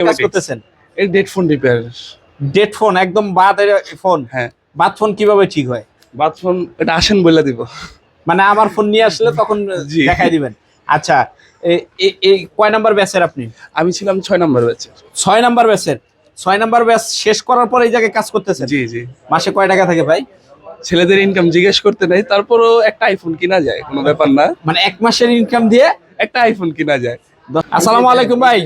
কাজ করতেছেন? এই dead phone repair dead phone একদম বাদের ফোন হ্যাঁ। বাদ ফোন কীভাবে ঠিক হয়? বাদ ফোন এটা আসেন বলে দিব। মানে আমার ফোন নিয়ে আসলে তখন জি। দেখাই দিবেন। আচ্ছা এই কয় নাম্বার ব্যাচের আপনি? আমি ছিলাম ছয় নম্বর ব্যাচে ছয় নাম্বার ব্যাচের ছয় নাম্বার ব্যাচ শেষ করার পর এই জায়গায় কাজ করতেছেন? জি জি। মাসে কয় টাকা থাকে ভাই? ছেলেদের ইনকাম জিজ্ঞেস করতে নাই তারপরও একটা আইফোন কিনা যায় কোনো ব্যাপার না। মানে এক মাসের ইনকাম দিয়ে একটা আইফোন কিনা যায়। আসসালামু আলাইকুম ভাই।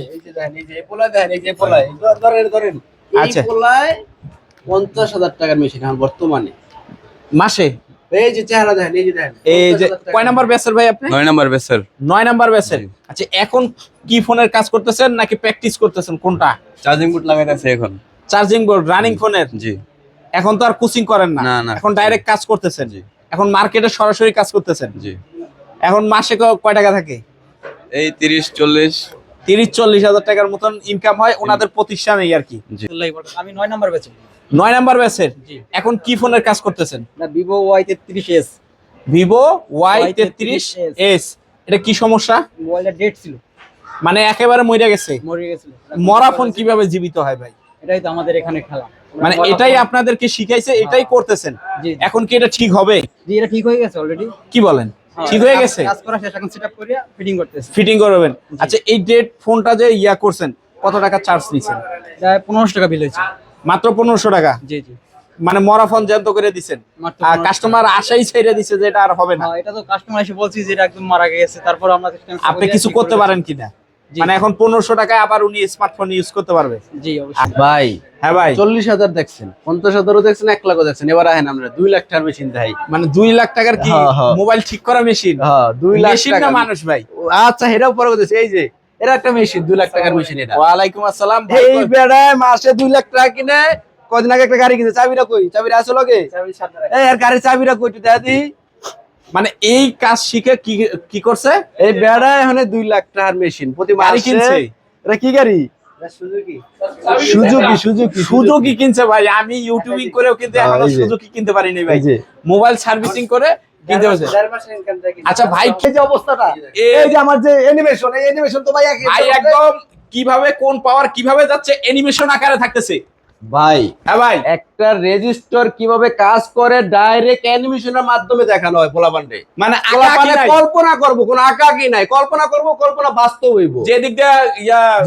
আচ্ছা। পঞ্চাশ হাজার টাকার মেশিন এখন বর্তমানে। মাসে? এই যে চেহারা দেখেন এই যে দেখেন এই যে কয় নাম্বার ব্যাচের ভাই আপনি? নয় নম্বর ব্যাচের নয় নাম্বার ব্যাচের আচ্ছা এখন কি ফোনের কাজ করতেছেন নাকি প্র্যাকটিস করতেছেন? কোনটা? চার্জিং বুট লাগাইতেছে এখন। চার্জিং বোর্ড রানিং ফোনের জি। এখন তো আর কোচিং করেন না। এখন ডাইরেক্ট কাজ করতেছেন। জি। এখন মার্কেটে সরাসরি কাজ করতেছেন। জি। এখন মাসে কয় টাকা থাকে? এই তিরিশ চল্লিশ। তিরিশ চল্লিশ হাজার টাকার মতন ইনকাম হয় ওনাদের প্রতিষ্ঠানেই আর কি। আমি নয় নাম্বার বেচি নয় নাম্বার ব্যাচের এখন কি ফোনের কাজ করতেছেন? না ভিভো ওয়াই তেত্রিশ এস ভিভো ওয়াই তেত্রিশ এস এটা কি সমস্যা? মোবাইলটা ডেট ছিল। মানে একেবারে মরে গেছে। মরে গেছিল। মরা ফোন কীভাবে জীবিত হয় ভাই? এটাই তো আমাদের এখানে খেলা। মানে এটাই আপনাদেরকে শিখাইছে এটাই করতেছেন। জি এখন কি এটা ঠিক হবে? জি এটা ঠিক হয়ে গেছে অলরেডি কি বলেন? ঠিক হয়ে গেছে? কাজ করা শেষ এখন সেটআপ করে ফিটিং করতেছে। ফিটিং করবেন। আচ্ছা এই ডেট ফোনটা যে ইয়া করছেন কত টাকা চার্জ নিছেন? প্রায় পনেরোশো টাকা বিল হয়েছে। মাত্র পনেরোশো টাকা? জি জি। মানে মরা ফোন জ্যান্ত করে দিছেন? আর কাস্টমার আশাই ছেড়ে দিছে যে এটা আর হবে না? হ্যাঁ, এটা তো কাস্টমার এসে বলছি যে এটা একদম মারা গেছে তারপর আমরা আপনি কিছু করতে পারেন কিনা। মানে এখন পনেরোশো টাকায় আবার উনি স্মার্টফোন ইউজ করতে পারবে। জি অবশ্যই। ভাই হ্যাঁ ভাই। চল্লিশ হাজার দেখছেন পঞ্চাশ হাজারও দেখছেন এক লাখও দেখছেন। এবার আহেন আমরা দুই লাখ টাকার মেশিন মানে দুই লাখ টাকার কি হ্যাঁ, হ্যাঁ। মোবাইল ঠিক করা মেশিন হ্যাঁ দুই লাখ টাকা মানুষ ভাই? আচ্ছা এটাও পরে বলতেছে এই যে এরা একটা মেশিন দুই লাখ টাকার মেশিন এটা। ওয়ালাইকুম আসসালাম ভাই, এই বেড়ায় মাসে দুই লাখ টাকা কিনে কদিন আগে একটা গাড়ি কিনছে চাবিটা কই? চাবিটা আছে লগে? চাবি রাখি। এই আর গাড়ির চাবিটা কই তুই মানে এই কাজ শিখে কি কি করছে? এই বেড়ায় এখানে দুই লাখ টাকার মেশিন প্রতি গাড়ি মাসে কিনছে? এটা কি গাড়ি? সুজুকি। Suzuki Suzuki Suzuki. কিনছে ভাই। আমি ইউটিউবিং করেও কিন্তু এখনও সুজুকি কিনতে পারিনি ভাই। মোবাইল সার্ভিসিং করে কিনতে আচ্ছা ভাই এই যে অবস্থাটা। এই যে আমার যে অ্যানিমেশন এই অ্যানিমেশন তো ভাই একদম কীভাবে কোন পাওয়ার কীভাবে যাচ্ছে অ্যানিমেশন আকারে থাকতেছে। ভাই হ্যাঁ ভাই। একটা রেজিস্টার কীভাবে কাজ করে ডাইরেক্ট অ্যানিমেশনের মাধ্যমে দেখানো হয় পোলাপান্ডে মানে। কল্পনা করব কোন আঁকা কি নাই? কল্পনা করব কল্পনা বাস্তব হইব। যে দিক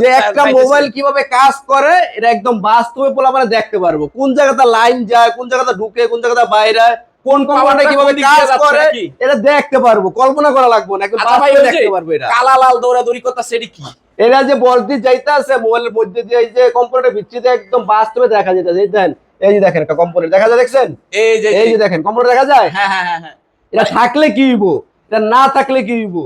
যে একটা মোবাইল কীভাবে কাজ করে এটা একদম বাস্তবে পোলাপানে দেখতে পারব। কোন জায়গাতে লাইন যায় কোন জায়গাতে ঢুকে কোন জায়গাতে বাইরে কোন কোম্পানি কীভাবে কাজ করে এটা দেখতে পারব। কল্পনা করা লাগবে না একদম আচ্ছা দেখতে পারব এটা। কালা লাল দৌড়াদৌড়ি করতেছে এটি কি? এরা যে বলতে যাইতে আছে মোবাইলের মধ্যে দিয়ে এই যে কম্পিউটার ভিত্তিতে একদম বাস্তবে দেখা যেতেছে এই দেখেন এই যে দেখেন একটা কম্পিউটার দেখা যায় দেখছেন? এই যে এই যে দেখেন কম্পিউটার দেখা যায়? হ্যাঁ হ্যাঁ হ্যাঁ হ্যাঁ। এটা থাকলে কি হইব? এটা না থাকলে কি হইব?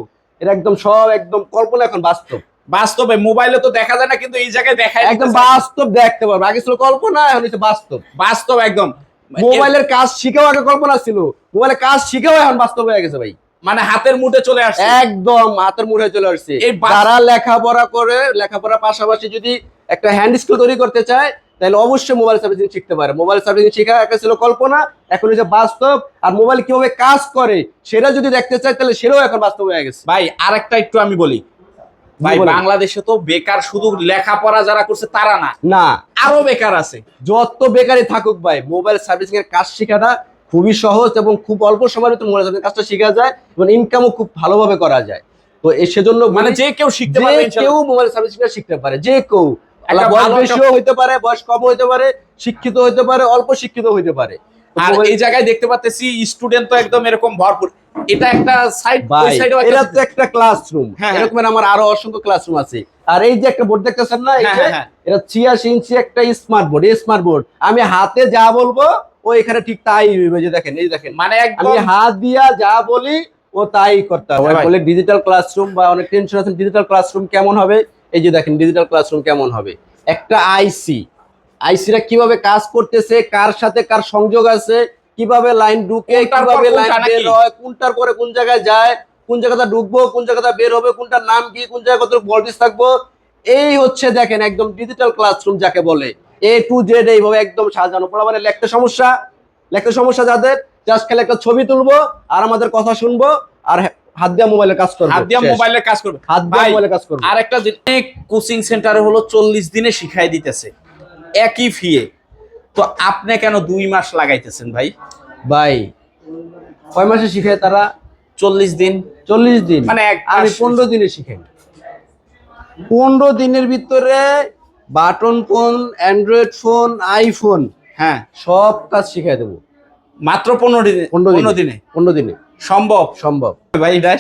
এটা একদম সব একদম কল্পনা এখন বাস্তব। বাস্তবে মোবাইলে তো দেখা যায় না কিন্তু এই জায়গায় দেখায় একদম বাস্তব দেখতে পারব। আগে ছিল কল্পনা এখন হচ্ছে বাস্তব। বাস্তব একদম। মোবাইলের কাজ শিখেও আগে কল্পনা ছিল। মোবাইলের কাজ শিখেও এখন বাস্তব হয়ে গেছে ভাই। মানে হাতের মুঠে চলে আসছে। একদম হাতের মুঠে চলে আসছে। যারা লেখাপড়া করে লেখাপড়ার পাশাপাশি যদি একটা হ্যান্ড স্কিল তৈরি করতে চায় তাহলে অবশ্যই মোবাইল সার্ভিসিং শিখতে পারে। মোবাইল সার্ভিসিং শেখা একটা ছিল কল্পনা এখন হচ্ছে বাস্তব আর মোবাইল কীভাবে কাজ করে সেটা যদি দেখতে চায় তাহলে সেটাও এখন বাস্তব হয়ে গেছে। ভাই আরেকটা একটু আমি বলি। ভাই। বাংলাদেশে তো বেকার শুধু লেখাপড়া যারা করছে তারা না। না। আরও বেকার আছে। যত বেকারই থাকুক ভাই মোবাইল সার্ভিসিং এর কাজ শেখাটা খুবই সহজ এবং খুব অল্প সময়ের ভিতরে মোবাইল কাজটা শেখা যায় এবং ইনকামও খুব ভালোভাবে করা যায়। তো সেজন্য মানে যে কেউ শিখতে পারে কেউ। মোবাইল সার্ভিসিং শিখতে পারে যে কেউ। বয়স বেশিও হইতে পারে বয়স কম হইতে পারে শিক্ষিত হইতে পারে অল্প শিক্ষিত হইতে পারে। আর এই জায়গায় দেখতে পাচ্তেছি স্টুডেন্ট তো একদম এরকম ভরপুর। এটা একটা সাইড ভাই ওই সাইডেও এটা তো একটা ক্লাসরুম হ্যাঁ, হ্যাঁ। এরকম আমার আরও অসংখ্য ক্লাসরুম আছে। আর এই যে একটা বোর্ড দেখতেছেন না হ্যাঁ। এটা ছিয়াশি ইঞ্চি একটা স্মার্ট বোর্ড স্মার্ট বোর্ড আমি হাতে যা বলব ও এখানে ঠিক তাই যে দেখেন এই দেখেন। মানে আমি হাত দিয়া যা বলি ও তাই করতে হবে। বলে ডিজিটাল ক্লাসরুম বা অনেক টেনশন আছে ডিজিটাল ক্লাসরুম কেমন হবে? এই যে দেখেন ডিজিটাল ক্লাসরুম কেমন হবে? একটা আইসি আইসিটা কীভাবে কাজ করতেছে কার সাথে কার সংযোগ আছে কীভাবে লাইন ঢুকে কীভাবে লাইন বের হয় কোনটার পরে কোন জায়গায় যায় কোন জায়গাটা ঢুকবো কোন জায়গাটা বের হবে কোনটার নাম কি কোন জায়গায় কত ভোল্টেজ থাকব। এই হচ্ছে দেখেন একদম ডিজিটাল ক্লাসরুম যাকে বলে। এ টু জেড এইভাবে একদম সাজানো। পড়া মানে লেখতে সমস্যা লেখতে সমস্যা যাদের জাস্ট খালি একটা ছবি তুলবো আর আমাদের কথা শুনব আর হাত দিয়ে মোবাইলে কাজ করব। হাত দিয়ে শেষ। মোবাইলে কাজ করবে। হাত দিয়ে ভাই, মোবাইলে কাজ করব। আর একটা কোচিং সেন্টারে হলো চল্লিশ দিনে শিখাই দিতেছে। একই ফিয়ে তো আপনি কেন দুই মাস লাগাইতেছেন ভাই? ভাই কয় মাসে তারা? চল্লিশ দিন। চল্লিশ দিন। মানে আমি পনেরো দিনে শিখাই। পনেরো দিনের ভিতরে button phone android phone iPhone হ্যাঁ সব কাজ শিখাই দেবো। মাত্র পনেরো দিনে? পনেরো দিনে। পনেরো দিনে? সম্ভব? সম্ভব। ভাই এটা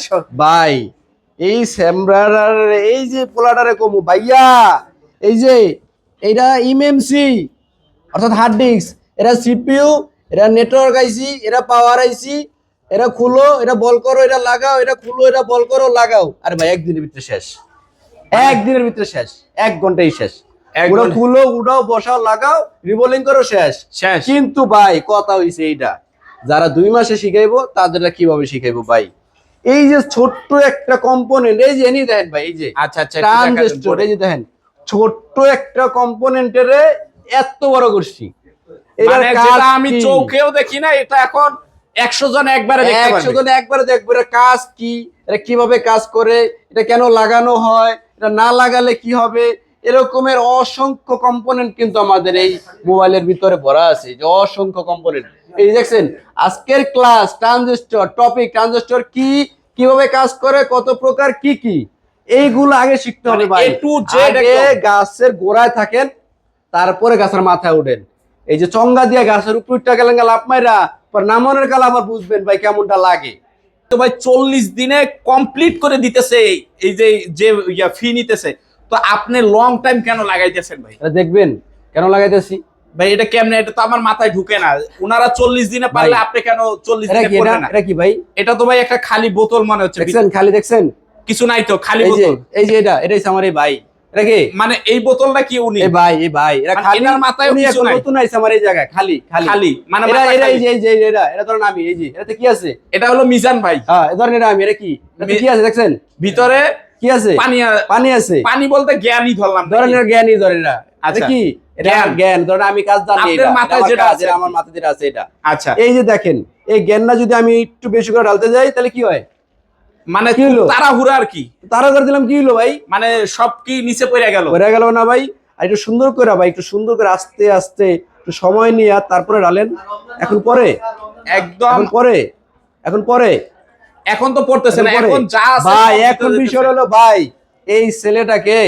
ভাই এই স্যামরার এই যে পোলাটারে কমু ভাইয়া এই যে এইটা ইমএমসি অর্থাৎ হার্ড ডিস্ক এরা সিপিইউ এরা নেটওয়ার্ক আইসি এরা পাওয়ার আইসি এরা খুলো এটা বল করো এটা লাগাও এটা খুলো এটা বল করো লাগাও। আরে ভাই একদিনের ভিতরে শেষ। একদিনের ভিতরে শেষ। এক ঘন্টাই শেষ। ওটা খুলো উঠাও বসাও লাগাও রিবোলিং করো শেষ। শেষ। কিন্তু ভাই কথা হইছে এইটা। যারা দুই মাসে শিখাইবো তাদেরটা কীভাবে শিখাইবো ভাই? এই যে ছোট্ট একটা কম্পোনেন্ট এই যে এনি দেখেন ভাই এই যে আচ্ছা আচ্ছা। এই যে দেখেন ছোট্ট একটা কম্পোনেন্টের এত বড় করছি। মানে আমি? চোখেও দেখি না এটা এখন একশো জন একবারে একশো জন একবারে দেখব কাজ কি? এটা কীভাবে কাজ করে? এটা কেন লাগানো হয়? এটা না লাগালে কি হবে? এরকমের অসংখ্য কম্পোনেন্ট কিন্তু আমাদের এই মোবাইলের ভিতরে ভরা আছে। যে অসংখ্য কম্পোনেন্ট এই দেখছেন আজকের ক্লাস ট্রানজিস্টর টপিক ট্রানজিস্টর কি কীভাবে কাজ করে কত প্রকার কি কি? এইগুলো আগে শিখতে হবে মানে ভাই। আগে গাছের গোড়ায় থাকেন তারপরে গাছের মাথায় উঠেন। এই যে চঙ্গা দিয়ে গাছের উপরটা গেলেন লাভ মাইরা পর নামনের কাল আবার বুঝবেন ভাই কেমনটা লাগে। তো ভাই চল্লিশ দিনে কমপ্লিট করে দিতেছে এই- এই যে যে ইয়া ফি নিতেছে। তো আপনি লং টাইম কেন লাগাইতেছেন ভাই? দেখবেন কেন লাগাইতেছি? ভাই এটা কেমনে? এটা তো আমার মাথায় ঢুকে না। ওনারা চল্লিশ দিনে পারলে আপনি কেন চল্লিশ দিনে কি করবেন না? এটা কি ভাই? এটা তো ভাই একটা খালি বোতল মনে হচ্ছে দেখছেন খালি দেখছেন? কিছু নাই তো খালি বোতল। এই যে এটা এটাই আমার এই ভাই। এটা কি? মানে এই বোতলটা কি উনি? এই ভাই এই ভাই এটা মানে খালি মাথায়ও উনি কিছু এখন নাই। নতুন আইছে আমার এই জায়গায় খালি খালি। খালি মানে এটা এই যে এই যে এটা এটা ধরেন আমি এই যে এটাতে কি আছে? এটা হলো মিজান ভাই। হ্যাঁ ধরেন এটা আমি এটা কি? কি আছে দেখছেন? ভিতরে কি আছে? পানি পানি আছে? পানি বলতে জ্ঞানই ধরলাম ধরেন জ্ঞানই ধরেন এটা আচ্ছা। কি? এটা জ্ঞান। ধরেন আমি কাজ জানি আপনার মাথায় যেটা আছে। আমার মাথায় যেটা আছে এটা। আচ্ছা। এই যে দেখেন এই জ্ঞানটা যদি আমি একটু বেশি করে ঢালতে যাই তাহলে কি হয়? মানে কি হলো? তাড়াহুড়া আর কি? তারা করে দিলাম কি হলো ভাই? মানে সব কি নিচে পড়ে গেল? পড়ে গেল না ভাই। আর একটু সুন্দর করে ভাই একটু সুন্দর করে আস্তে আস্তে একটু সময় নিয়ে আর তারপরে ঢালেন। এখন পরে? একদম। পরে? এখন পরে? এখন তো পড়তেছে না এখন যা আছে ভাই এখন বিষয় হলো ভাই এই ছেলেটাকে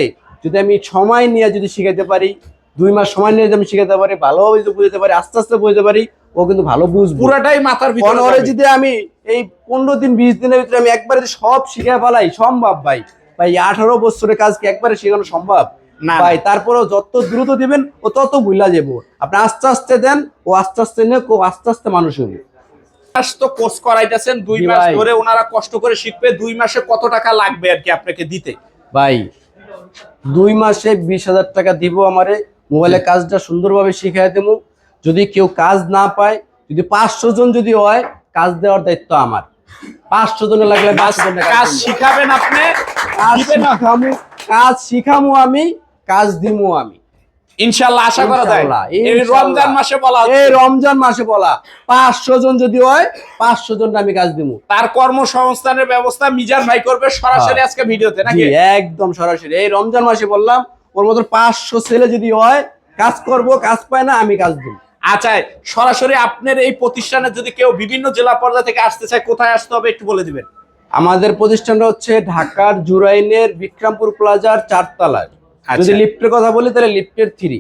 যদি আমি সময় নিয়ে যদি শিখাইতে পারি দুই মাস সময় নিয়ে যদি আমি শিখাতে পারি ভালোভাবে যদি বুঝতে পারি আস্তে আস্তে বুঝতে পারি ও কিন্তু ভালো বুঝব। পুরাটাই মাথার ভিতরে ওরে যদি আমি এই পনেরো দিন বিশ দিনের ভিতরে আমি একবারে যদি সব শিখে ফেলাই সম্ভব ভাই। ভাই আঠারো বছরের কাজ কি একবারে শেখানো সম্ভব? না, ভাই তারপরে যত দ্রুত দিবেন ও তত ভুলা যাব আপনি আস্তে আস্তে দেন ও আস্তে আস্তে নিয়ে আস্তে আস্তে মানুষ হবে মাস তো কোর্স করাইতেছেন দুই মাস ধরে ওনারা কষ্ট করে শিখবে দুই মাসে কত টাকা লাগবে আর কি আপনাকে দিতে? ভাই দুই মাসে বিশ হাজার টাকা দিব আমারে মোবাইলে কাজটা সুন্দরভাবে শিখাই দেবো। যদি কেউ কাজ না পায় যদি পাঁচশো জন যদি হয় কাজ দেওয়ার দায়িত্ব আমার। পাঁচশো জনের লাগলে কাজ কাজ শিখাবেন আপনি? কাজ শিখামু আমি কাজ দিমু আমি। ইনশাল্লাহ আশা করা যায়। এই রমজান মাসে বলা এই রমজান মাসে বলা পাঁচশো জন যদি হয় পাঁচশো জন আমি কাজ দিমু। তার কর্মসংস্থানের ব্যবস্থা মিজান ভাই করবে সরাসরি হ্যাঁ। আজকে ভিডিওতে নাকি? একদম সরাসরি। এই রমজান মাসে বললাম ওর মতো পাঁচশো ছেলে যদি হয় কাজ করব কাজ পায় না আমি কাজ দিব আচ্ছা সরাসরি আপনার এই প্রতিষ্ঠানে যদি কেউ বিভিন্ন জেলা পর্যায় থেকে আসতে চায় কোথায় আসতে হবে একটু বলে দিবেন? আমাদের প্রতিষ্ঠানটা হচ্ছে ঢাকার জুরাইনের বিক্রমপুর প্লাজার চারতলায়। যদি লিফটের কথা বলি তাহলে লিফটের থ্রি।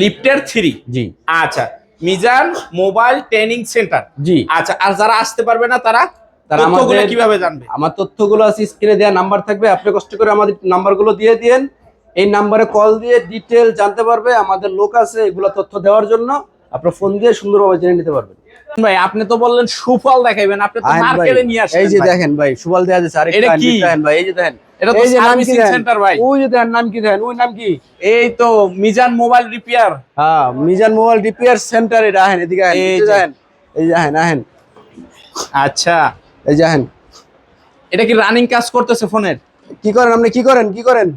লিফটের থ্রি? জি। আচ্ছা মিজান মোবাইল ট্রেনিং সেন্টার। জি। আচ্ছা আর যারা আসতে পারবে না তারা তথ্যগুলো কীভাবে জানবে? আমার তথ্যগুলো আছে স্ক্রিনে দেওয়া নাম্বার থাকবে। আপনি কষ্ট করে আমাদের নাম্বারগুলো দিয়ে দিয়েন এই নাম্বারে কল দিয়ে ডিটেল জানতে পারবে। আমাদের লোক আছে এগুলো তথ্য দেওয়ার জন্য। আপনার ফোন দিয়ে সুন্দরভাবে জেনে নিতে পারবেন। ভাই আপনি তো বললেন সুফল দেখাইবেন আপনি তো মার্কেটে নিয়ে আসেন এই যে দেখেন ভাই সুবল দেয়া যাচ্ছে আরেকটা আহেন ভাই এই যে দেখেন। এটা তো সার্ভিসিং সেন্টার ভাই। ওই যে দেখেন নাম কি দেখেন ওই নাম কি? এই তো মিজান মোবাইল রিপেয়ার। হ্যাঁ মিজান মোবাইল রিপেয়ার সেন্টার এটা আহেন এদিকে আহেন এই যে। এই যে আহেন আহেন। আচ্ছা। এই যে আহেন। এটা কি রানিং কাজ করতেছে ফোনের? কি করেন আপনি? কি করেন? কি করেন?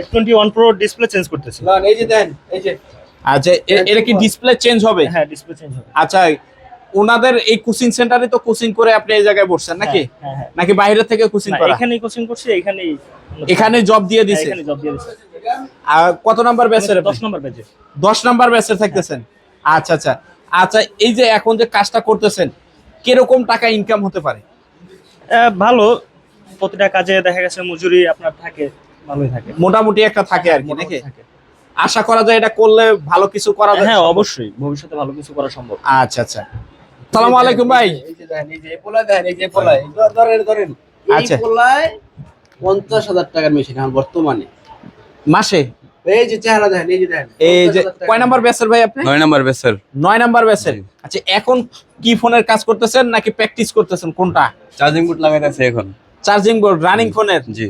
F twenty one pro display change করতেছি। এই যে দেন এই যে। আচ্ছা এটা কি ডিসপ্লে চেঞ্জ হবে? হ্যাঁ ডিসপ্লে চেঞ্জ হবে। আচ্ছা ওনাদের এই কোচিং সেন্টারে তো কোচিং করে আপনি এই জায়গায় বসছেন নাকি? হ্যাঁ হ্যাঁ। নাকি বাইরে থেকে কোচিং করা? এখানেই কোচিং করছি এখানেই এখানে জব দিয়ে হ্যাঁ, দিছে। এখানে জব দিয়ে দিচ্ছে আর কত নাম্বার ব্যাচের দশ নম্বর পেজে দশ নাম্বার ব্যাচে থাকতেছেন? আচ্ছা আচ্ছা। আচ্ছা এই যে এখন যে কাজটা করতেছেন কীরকম টাকা ইনকাম হতে পারে? ভালো। প্রতিটা কাজে দেখা গেছে মজুরি আপনার থাকে ভালোই থাকে। মোটামুটি একটা থাকে আর কি নাকি। আশা করা যায় এটা করলে ভালো কিছু করা যায়? হ্যাঁ অবশ্যই। ভবিষ্যতে ভালো কিছু করা সম্ভব। আচ্ছা আচ্ছা। সালামু আলাইকুম ভাই। এই যে দেখেন এই যে পোলা দেখেন এই যে এই ধর- ধরেন ধরেন। আচ্ছা। পোলায় পঞ্চাশ হাজার টাকার মেশিন এখন বর্তমানে। মাসে? এই যে চেহারা দেখেন এই যে দেখেন এই যে 50,000 টাকা। কয় নাম্বার ব্যাচের ভাই আপনি? নয় নাম্বার বেসার নয় নাম্বার ব্যাচের আচ্ছা এখন কি ফোনের কাজ করতেছেন নাকি প্র্যাকটিস করতেছেন? কোনটা? চার্জিং বোর্ড লাগাইতেছে এখন। চার্জিং বোর্ড রানিং ফোনের জি।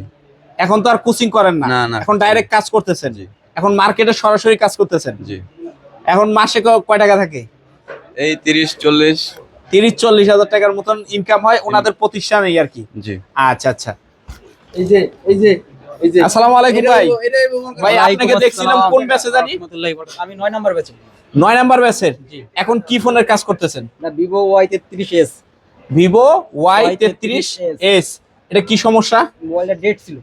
এখন তো আর কোচিং করেন না। না, না। এখন ডাইরেক্ট কাজ করতেছেন? জি। এখন মার্কেটে সরাসরি কাজ করতেছেন? জি। এখন মাসে কয় টাকা থাকে? এই তিরিশ চল্লিশ। তিরিশ চল্লিশ হাজার টাকার মতন ইনকাম হয় ওনাদের প্রতিষ্ঠানেই আর কি? জি। আচ্ছা আচ্ছা। এই যে এই যে এই যে। আসসালামু আলাইকুম ভাই। ভাই আপনাকে দেখছিলাম কোন ব্যাচে জানি? আমি নয় নাম্বার বেচি নয় নাম্বার ব্যাচের? এখন কি ফোনের কাজ করতেছেন? না ভিভো ওয়াই তেত্রিশ এস ভিভো ওয়াই তেত্রিশ এস এটা কি সমস্যা? মোবাইলটা ডেট ছিল।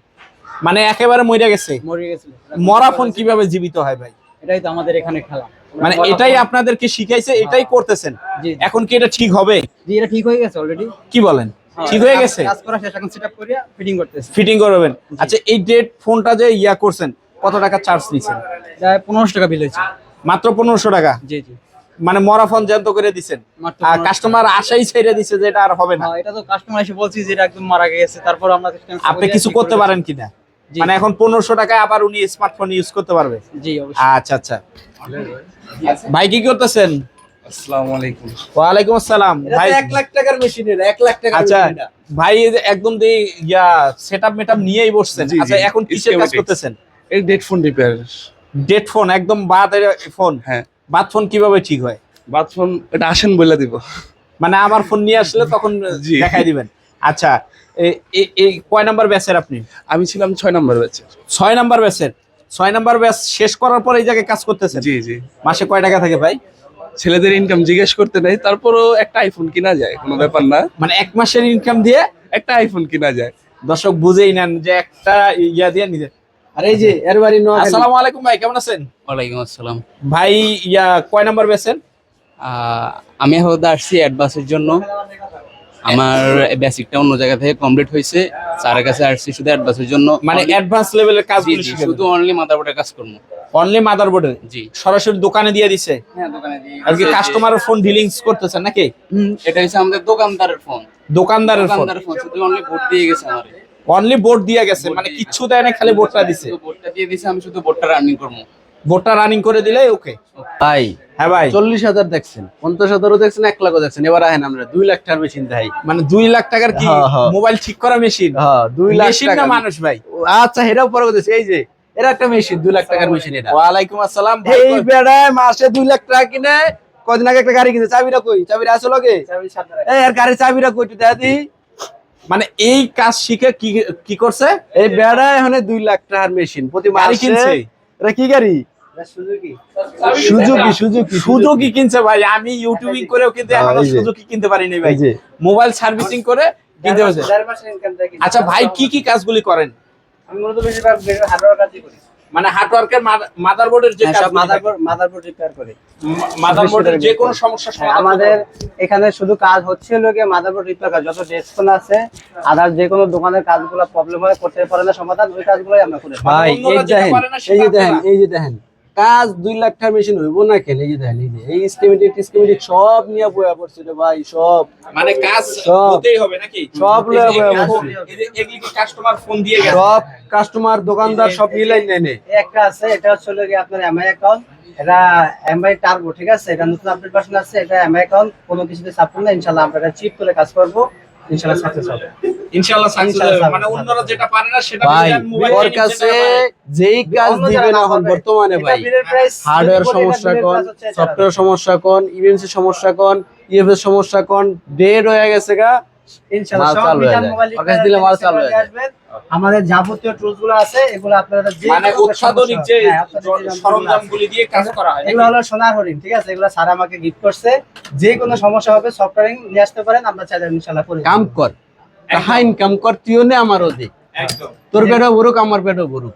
মানে একেবারে মরে গেছে। মরে গেছিল। মরা ফোন কীভাবে জীবিত হয় ভাই? এটাই তো আমাদের এখানে খেলা। মানে এটাই আপনাদেরকে শিখাইছে এটাই করতেছেন। এখন কি এটা ঠিক হবে? জি এটা ঠিক হয়ে গেছে অলরেডি কি বলেন? ঠিক হয়ে গেছে? কাজ করা শেষ এখন সেটআপ করিয়া ফিটিং করতেছি। ফিটিং করবেন। আচ্ছা এই ডেট ফোনটা যে ইয়া করছেন কত টাকা চার্জ নিছেন? প্রায় পনেরোশো টাকা বিল হয়েছে। মাত্র পনেরোশো টাকা? জি জি। মানে মরা ফোন জ্যান্ত করে দিছেন। আর কাস্টমার আশাই ছেড়ে দিছে যে এটা আর হবে না। হ্যাঁ এটা তো কাস্টমার এসে বলছি যে এটা একদম মারা গেছে তারপর আমরা আপনি কিছু করতে পারেন কিনা। মানে এখন পনেরোশো টাকায় আবার উনি স্মার্টফোন ইউজ করতে পারবে? জি আচ্ছা আচ্ছা। ভাই কি করতেছেন? আসসালামু আলাইকুম ওয়ালাইকুম আসসালাম। ভাই এক লাখ টাকার মেশিন এটা এক লাখ টাকার আচ্ছা ভাই একদম দিয়ে ইয়া সেটআপ মেটআপ নিয়েই বসছেন। আচ্ছা এখন কিসের কাজ করতেছেন? এই dead phone repair dead phone একদম বাদ ফোন হ্যাঁ। বাদ ফোন কীভাবে ঠিক হয়? বাদ ফোন এটা আসেন বলে দিব। মানে আমার ফোন নিয়ে আসলে তখন দেখাই দিবেন। আচ্ছা এই কয় নাম্বার ব্যাচের আপনি? আমি ছিলাম ছয় নাম্বার ব্যাচে ছয় নাম্বার ব্যাচের। ছয় নাম্বার ব্যাচ শেষ করার পর এই জায়গায় কাজ করতেছেন? জি জি। মাসে কয় টাকা থাকে ভাই? ছেলেদের ইনকাম জিজ্ঞেস করতে নাই তারপরও একটা আইফোন কিনা যায় কোনো ব্যাপার না। মানে এক মাসের ইনকাম দিয়ে একটা আইফোন কিনা যায়। দর্শক বুঝেই নেন যে একটা ইয়া দিয়ে নিতে আর এই যে এর বাড়ি। আসসালামু আলাইকুম ভাই কেমন আছেন? ওয়ালাইকুম আসসালাম। ভাই ইয়া কয় নাম্বার ব্যাচের? আহ, আমি হয়তো আসছি অ্যাডভান্সের জন্য। আমার বেসিকটা অন্য জায়গা থেকে কমপ্লিট হয়েছে। স্যারের কাছে আসছি শুধু অ্যাডভান্সের জন্য মানে অ্যাডভান্স লেভেলের কাজ শুধু অনলি মাদারবোর্ডের কাজ করব। অনলি মাদারবোর্ডে জি। সরাসরি দোকানে দিয়ে দিছে? হ্যাঁ দোকানে দিয়ে আর কি কাস্টমারের ফোন ডিলিংস করতেছেন নাকি? এটা হচ্ছে আমাদের দোকানদারের ফোন দোকানদারের ফোন দোকানদারের ফোন শুধু অনলি বোর্ড দিয়ে গেছে আমার। অনলি বোর্ড দিয়ে গেছে? মানে কিচ্ছু দেয় না খালি বোর্ডটা দিছে? বোর্ডটা দিয়ে দিছে আমি শুধু বোর্ডটা রানিং করব। বোর্ডটা রানিং করে দিলে ওকে ভাই হ্যাঁ ভাই। চল্লিশ হাজার দেখছেন পঞ্চাশ হাজারও দেখছেন এক লাখও দেখছেন। এবার আহেন আমরা দুই লাখ টাকার মেশিন দেখাই। মানে দুই লাখ টাকার কি? হ্যাঁ, হ্যাঁ। মোবাইল ঠিক করা মেশিন হ্যাঁ দুই লাখ টাকা মানুষ ভাই? আচ্ছা এটাও পরে বলতেছি এই যে এরা একটা মেশিন দুই লাখ টাকার মেশিন এটা। ওয়ালাইকুম আসসালাম এই বেড়ায় মাসে দুই লাখ টাকা কিনে কদিন আগে একটা গাড়ি কিনছে চাবিটা কই? চাবিটা আছে লগে? এই আর গাড়ির চাবিটা কই একটু দেখা মানে এই কাজ শিখে কি কি করছে? এই বেড়ায় এখন দুই লাখ টাকার মেশিন প্রতি গাড়ি মাসে কিনছে? এটা কি গাড়ি? সুজুকি? সুজুকি সুজুকি কিনছে ভাই আমি ইউটিউবিং করেও কিন্তু হ্যাঁ, এখনও সুজুকি কিনতে পারিনি ভাই। মোবাইল সার্ভিসিং করে কিনতে আচ্ছা ভাই কি কি কাজগুলি করেন? আমি মূলত বেশিরভাগ হার্ডওয়্যার কাজই করি। মানে হার্ডওয়ার্কের মাদারবোর্ডের যে হ্যাঁ, সব মাদারবোর্ড মাদারবোর্ড রিপেয়ার করি। মাদারবোর্ডের যে কোনো সমস্যা হ্যাঁ, আমাদের এখানে শুধু কাজ হচ্ছে গিয়ে মাদারবোর্ড রিপেয়ার কাজ যত ডেস্কফোন আছে আদার যে কোনো দোকানের কাজগুলো প্রবলেম হয় করতে পারে না সমাধান ওই কাজগুলোই আমরা করে। ভাই এই দেখেন এই যে দেখেন এই যে দেখেন। কাজ দুই লাখ টাকার মেশিন হইব না কেন? এই যে দেখেন এই যে এই স্কিমেটিক স্কিমেটিক সব নিয়ে বয়া পড়ছে রে ভাই সব। মানে কাজ সব। হতেই হবে নাকি? সব লয়ে বয়া পড়ছে। এই যে এগুলি কি কাস্টমার ফোন দিয়ে গেছে? সব কাস্টমার দোকানদার সব মিলাই নেয় নে। একটা আছে এটা হচ্ছে হলো গিয়ে আপনার এমআই অ্যাকাউন্ট এটা এমআই টার্বো ঠিক আছে? এটা নতুন আপডেট ভার্সন আছে এটা এমআই অ্যাকাউন্ট কোনো কিছুতে সাপোর্ট না ইনশাআল্লাহ আমরা এটা চিপ করে কাজ করব। ইনশাআল্লাহ সাকসেস হবে। ইনশাআল্লাহ মানে অন্যরা যেটা পারে না সেটা মোবাইল কাছে যেই কাজ এখন বর্তমানে ভাই হার্ডওয়্যার সমস্যা কোন। সফটওয়্যার সমস্যা কোন সমস্যা কোন ইএফএস সমস্যা কোন ডেড হয়ে গেছে গা। আমাদের যাবতীয় টুলসগুলো আছে এগুলো আপনারা যে মানে অত্যাধুনিক যে হ্যাঁ, দিয়ে কাজ করা হয় এগুলো হলো সোনার হরিণ ঠিক আছে? এগুলো স্যার আমাকে গিফট করছে। যে কোনো সমস্যা হবে সফটওয়্যারিং নিয়ে আসতে পারেন আমরা চাইলে ইনশাআল্লাহ করে কাম কর। তাহা ইনকাম কর তুইও নে আমারও দে। তোর পেটও ভরুক আমার পেটও ভরুক